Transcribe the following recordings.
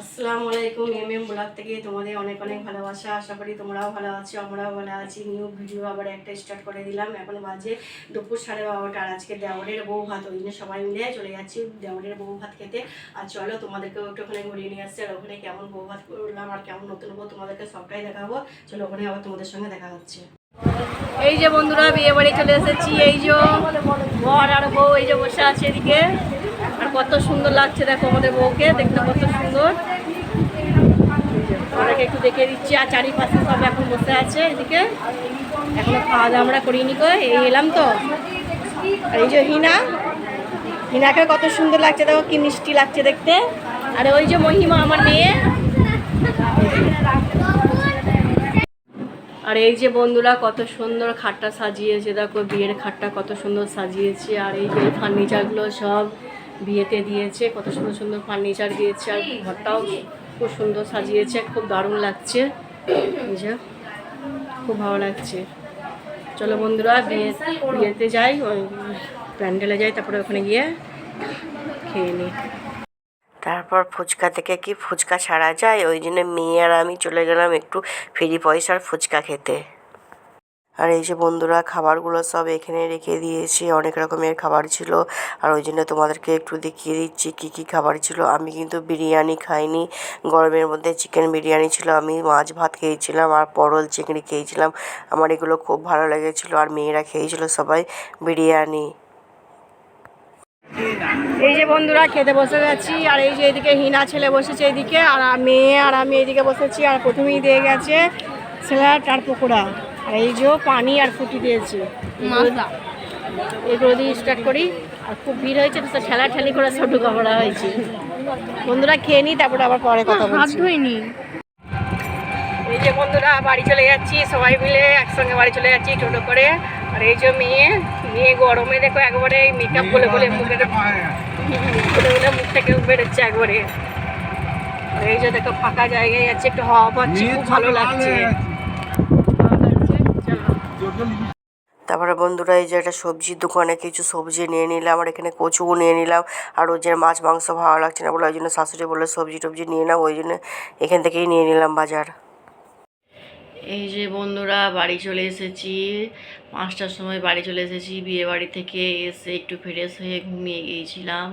আসসালামু আলাইকুম M M blog থেকে তোমাদের অনেক অনেক ভালোবাসা। আশা করি তোমরাও ভালো আছো, আমরাও ভালো আছি। নিউ ভিডিও আবার একটা স্টার্ট করে দিলাম। এখন বাজে দুপুর সাড়ে বারোটা আর আজকে দেওয়ারের বউ ভাত, ওই জন্য সবাই মিলে চলে যাচ্ছি দেওয়ারের বউ ভাত খেতে। আর চলো তোমাদেরকেও একটু ওখানে ঘুরিয়ে নিয়ে আসছে, আর ওখানে কেমন বউ ভাত করলাম আর কেমন নতুন বউ তোমাদেরকে সবটাই দেখাবো। চলো ওখানে আবার তোমাদের সঙ্গে দেখা হচ্ছে। এই যে বন্ধুরা, বিয়ে বাড়ি চলে এসেছি। এই যে বর আর বউ, এই যে বসে আছে এদিকে। আর কত সুন্দর লাগছে দেখো আমাদের বউকে, দেখতে কত সুন্দর। ওনাকে একটু দেখে দিচ্ছি, আর চারিপাশে সব এখন বসে আছে এদিকে। এখনও খাওয়া দাওয়া আমরা করিনি কো এই এলাম তো। আর এই যে হিনা, হিনাকে কত সুন্দর লাগছে, দেখো কি মিষ্টি লাগছে দেখতে। আর ওই যে মহিমা, আমার মেয়ে। আর এই যে বন্ধুরা, কত সুন্দর খাটটা সাজিয়েছে, দেখো বিয়ের খাটটা কত সুন্দর সাজিয়েছে। আর এই যে ফার্নিচারগুলো সব। বিয়েতে দিয়েছে, কত সুন্দর সুন্দর ফার্নিচার দিয়েছে, আর ঘরটাও খুব সুন্দর সাজিয়েছে, খুব দারুণ লাগছে। যে, খুব ভালো লাগছে। চলো বন্ধুরা, বিয়ে বিয়েতে যাই, ওই প্যান্ডেলে যাই, তারপরে ওখানে গিয়ে খেয়ে নিই। তারপর ফুচকা থেকে কি ফুচকা ছাড়া যায়? ওই জন্য মেয়ে আর আমি চলে গেলাম একটু ফ্রি পয়সার ফুচকা খেতে। আর এই যে বন্ধুরা, খাবারগুলো সব এখানে রেখে দিয়েছি। অনেক রকমের খাবার ছিল। আর ওই জন্য তোমাদেরকে একটু দেখিয়ে দিচ্ছি কী কী খাবার ছিল। আমি কিন্তু বিরিয়ানি খাইনি। গরমের মধ্যে চিকেন বিরিয়ানি ছিল। আমি মাছ ভাত খেয়েছিলাম আর পরল চিংড়ি খেয়েছিলাম। আমার এগুলো খুব ভালো লেগেছিলো আর মেয়েরা খেয়েছিল সবাই বিরিয়ানি। এই যে বন্ধুরা, খেতে বসে গেছি। আর এই যে এদিকে হিনা ছেলে বসেছে এদিকে। আর মেয়ে আর আমি এদিকে বসেছি। আর প্রথমেই দিয়ে গেছে স্যালাড আর পকোড়া। এই যে পানি আর ফুটি দিয়েছে। এগুলো দিয়ে স্টার্ট করি। আর খুব ভিড় হয়েছে তো ঠেলা ঠেলি করে ছোটো করা হয়েছে। বন্ধুরা খেয়ে নিই তারপরে আবার পরে কথা বলছি। এই যে বন্ধুরা বাড়ি চলে যাচ্ছি সবাই মিলে একসঙ্গে বাড়ি চলে যাচ্ছি টোটো করে। আর এই যে মেয়ে মেয়ে গরমে দেখো একবারে মেকআপ বলে বলে মুখের বলে বলে মুখ থেকে বেরোচ্ছে একবারে। আর এই যে দেখো ফাঁকা জায়গায় যাচ্ছে একটু হাওয়া পাচ্ছি খুব ভালো লাগছে। তারপরে বন্ধুরা, এই যে একটা সবজির দোকানে কিছু সবজি নিয়ে নিলাম, আর এখানে কচুও নিয়ে নিলাম, আর ওই যে মাছ, মাংস ভালো লাগছে না বলে ওই জন্য শাশুড়ি বলে সবজি টবজি নিয়ে নাও, ওই জন্য এখান থেকেই নিয়ে নিলাম বাজার। এই যে বন্ধুরা, বাড়ি চলে এসেছি। পাঁচটার সময় বাড়ি চলে এসেছি বিয়ে বাড়ি থেকে এসে একটু ফ্রেশ হয়ে ঘুমিয়ে গিয়েছিলাম।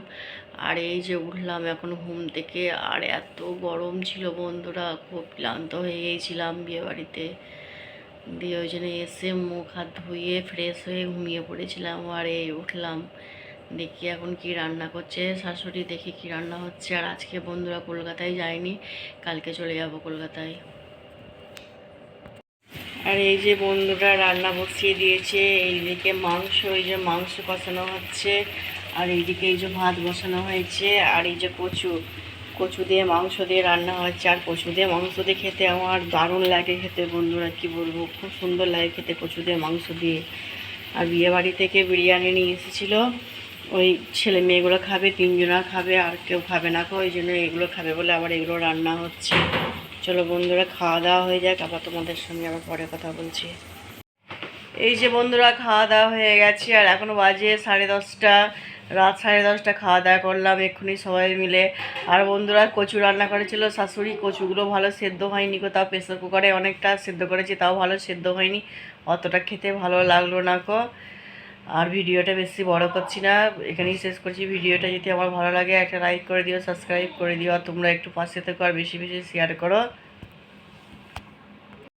আর এই যে উঠলাম এখন ঘুম থেকে, আর এত গরম ছিল বন্ধুরা, খুব ক্লান্ত হয়ে গিয়েছিলাম বিয়ে বাড়িতে দিয়ে ওই জন্য এসে মুখ হাত ধুয়ে ফ্রেশ হয়ে ঘুমিয়ে পড়েছিলাম, আর এই উঠলাম। দেখি এখন কি রান্না করছে। শাশুড়ি দেখি কি রান্না হচ্ছে। আর আজকে বন্ধুরা কলকাতায় যায়নি, কালকে চলে যাব কলকাতায়। আর এই যে বন্ধুরা রান্না বসিয়ে দিয়েছে, এইদিকে মাংস, এই যে মাংস কষানো হচ্ছে, আর এইদিকে এই যে ভাত বসানো হয়েছে, আর এই যে কচু। কচু দিয়ে মাংস দিয়ে রান্না হচ্ছে আর কচু দিয়ে মাংস দিয়ে খেতে আমার দারুণ লাগে খেতে বন্ধুরা, কি বলব? খুব সুন্দর লাগে খেতে কচু দিয়ে মাংস দিয়ে। আর বিয়ে বাড়ি থেকে বিরিয়ানি নিয়ে এসেছিল। ওই ছেলে মেয়েগুলো খাবে, তিনজনা খাবে, আর কেউ খাবে না ওই জন্য এগুলো খাবে বলে আবার এগুলো রান্না হচ্ছে। চলো বন্ধুরা, খাওয়া দাওয়া হয়ে যাক, আবার তোমাদের সঙ্গে আবার পরে কথা বলছি। এই যে বন্ধুরা, খাওয়া দাওয়া হয়ে গেছে, আর এখন বাজে সাড়ে দশটা। রাত সাড়ে দশটা খাওয়া দাওয়া করলাম, এক্ষুনি সবাই মিলে। আর বন্ধুরা, কচু রান্না করেছিল শাশুড়ি, কচুগুলো ভালো সেদ্ধ হয়নি কো তাও প্রেসার কুকারে অনেকটা সেদ্ধ করেছি, তাও ভালো সেদ্ধ হয়নি। অতটা খেতে ভালো লাগল না কো আর ভিডিওটা বেশি বড় করছি না, এখানেই শেষ করছি। ভিডিওটা যদি আমার ভালো লাগে, একটা লাইক করে দিও সাবস্ক্রাইব করে দিও, আর তোমরা একটু পাশে থেকো আর বেশি বেশি শেয়ার করো।